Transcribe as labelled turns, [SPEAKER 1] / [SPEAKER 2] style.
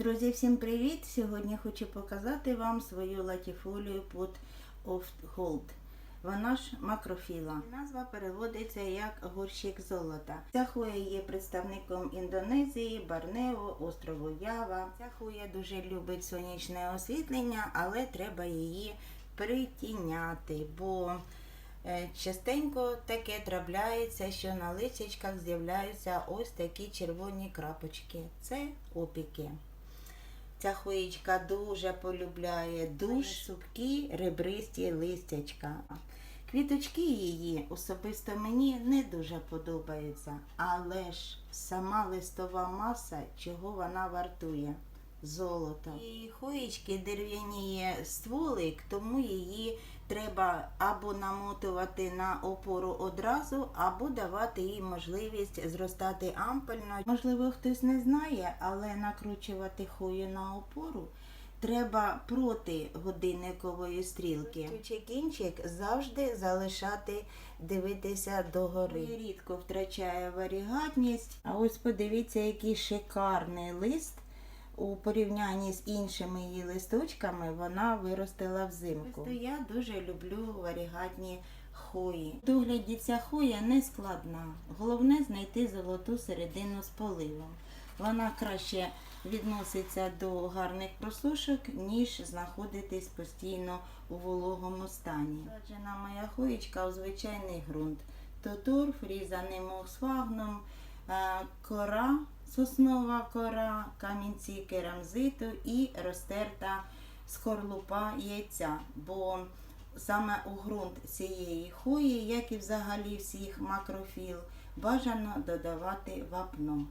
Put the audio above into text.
[SPEAKER 1] Друзі, всім привіт! Сьогодні хочу показати вам свою латіфолію Pot of Gold. Вона ж макрофіла. Назва переводиться як горщик золота. Ця хуя є представником Індонезії, Барнео, острову Ява. Ця хуя дуже любить сонячне освітлення, але треба її притіняти, бо е, частенько таке трапляється, що на лисячках з'являються ось такі червоні крапочки. Це опіки. Ця хвоїчка дуже полюбляє дуже супкі ребристі листячка. Квіточки її особисто мені не дуже подобаються, але ж сама листова маса, чого вона вартує? Золото. І хуїчки дерев'яні є стволик, тому її треба або намотувати на опору одразу, або давати їй можливість зростати ампельно. Можливо, хтось не знає, але накручувати хую на опору треба проти годинникової стрілки. Кінчик завжди залишати дивитися догори. Рідко втрачає варігатність. А ось подивіться, який шикарний лист. У порівнянні з іншими її листочками вона виростила взимку. Просто я дуже люблю варігатні хої. Догляді ця хоя не складна. Головне знайти золоту середину з поливом. Вона краще відноситься до гарних просушок, ніж знаходитись постійно у вологому стані. Саджена моя хоєчка у звичайний ґрунт. То торф, різаний моксфагном, е, кора, соснова кора, камінці керамзиту і розтерта скорлупа яйця. Бо саме у ґрунт цієї хої, як і взагалі всіх макрофіл, бажано додавати вапно.